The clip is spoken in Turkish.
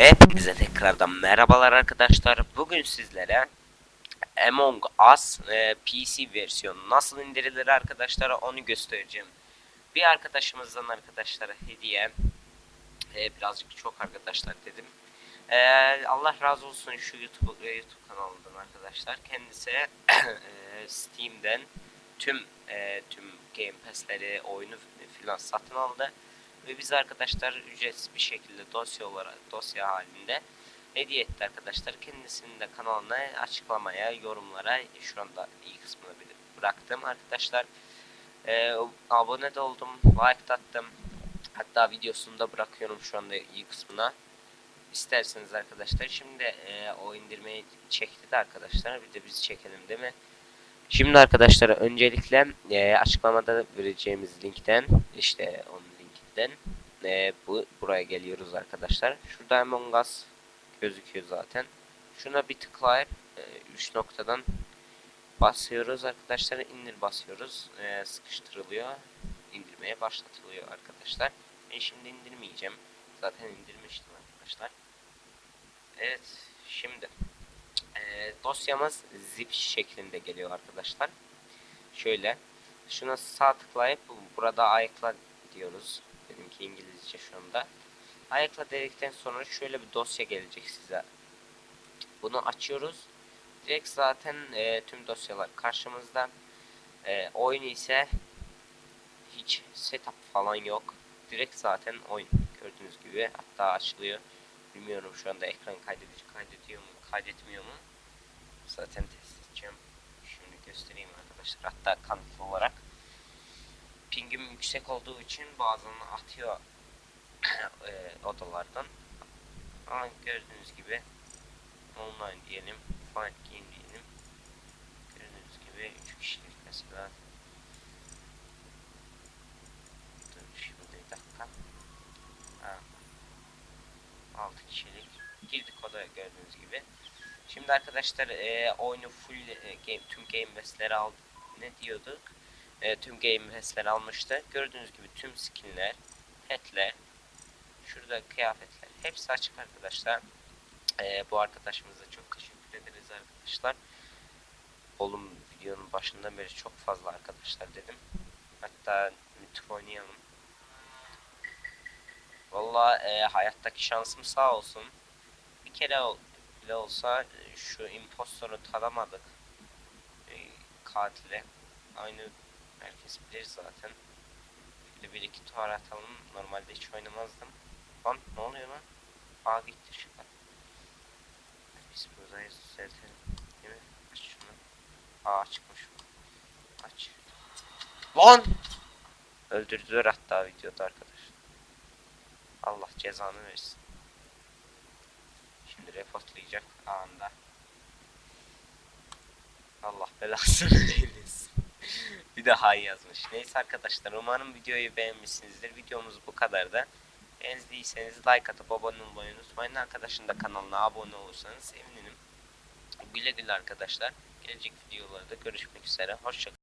Hepinize tekrardan merhabalar arkadaşlar. Bugün sizlere Among Us e, PC versiyonu nasıl indirilir arkadaşlara onu göstereceğim. Bir arkadaşımızdan arkadaşlara hediye. E, birazcık çok arkadaşlar dedim. E, Allah razı olsun şu YouTube, e, YouTube kanalından arkadaşlar. Kendisi e, Steam'den tüm e, tüm Game Pass'leri, oyunu filan satın aldı ve biz arkadaşlar ücretsiz bir şekilde dosya olarak dosya halinde hediye etti arkadaşlar. Kendisinin de kanalına açıklamaya, yorumlara şu anda iyi kısmını bıraktım arkadaşlar. Ee, abone de oldum, like attım. Hatta videosunu da bırakıyorum şu anda iyi kısmına. İsterseniz arkadaşlar şimdi e, o indirmeyi çekti de arkadaşlar bir de biz çekelim değil mi? Şimdi arkadaşlar öncelikle e, açıklamada vereceğimiz linkten işte onun linkinden e, bu buraya geliyoruz arkadaşlar. Şurada Among Us gözüküyor zaten. Şuna bir tıklayıp 3 noktadan basıyoruz arkadaşlar. indir basıyoruz. E, sıkıştırılıyor. indirmeye başlatılıyor arkadaşlar. Ben şimdi indirmeyeceğim. Zaten indirmiştim arkadaşlar. Evet şimdi e, dosyamız zip şeklinde geliyor arkadaşlar. Şöyle şuna sağ tıklayıp burada ayıkla diyoruz. Benimki İngilizce şu anda. Ayıkla dedikten sonra şöyle bir dosya gelecek size. Bunu açıyoruz. Direkt zaten e, tüm dosyalar karşımızda. E, oyun ise hiç setup falan yok. Direkt zaten oyun gördüğünüz gibi hatta açılıyor. Bilmiyorum şu anda ekran kaydedici kaydediyor mu kaydetmiyor mu. Zaten test edeceğim. Şimdi göstereyim arkadaşlar. Hatta kanıtlı olarak. Pingim yüksek olduğu için bazen atıyor e, odalardan. Ama gördüğünüz gibi online diyelim. Fight game diyelim. Gördüğünüz gibi 3 kişilik mesela. Dur şimdi bir dakika. Ha. 6 kişilik. Girdik odaya gördüğünüz gibi. Şimdi arkadaşlar e, oyunu full e, game, tüm game bestleri aldı. Ne diyorduk? E, tüm game bestleri almıştı. Gördüğünüz gibi tüm skinler, petler, şurada kıyafetler hepsi açık arkadaşlar. E, bu arkadaşımıza çok teşekkür ederiz arkadaşlar. Oğlum videonun başından beri çok fazla arkadaşlar dedim. Hatta müthiş oynayalım. Valla e, hayattaki şansım sağ olsun. Bir kere bile olsa e, şu impostoru taramadık. E, katile. Aynı herkes bilir zaten. Şöyle bir iki tuvar atalım. Normalde hiç oynamazdım. Lan ne oluyor lan? Aa gitti şurada. Biz buradayız düzeltelim. Değil mi? Aç şunu. Aa çıkmış. Aç. Lan! Öldürdüler hatta videoda arkadaş. Allah cezanı versin. Şimdi reportlayacak anında. Allah belasını. bir daha yazmış. Neyse arkadaşlar umarım videoyu beğenmişsinizdir. Videomuz bu kadar da. Beğendiyseniz like atıp abone olmayı unutmayın. Arkadaşın da kanalına abone olursanız sevinirim. Güle güle arkadaşlar. Gelecek videolarda görüşmek üzere. Hoşçakalın.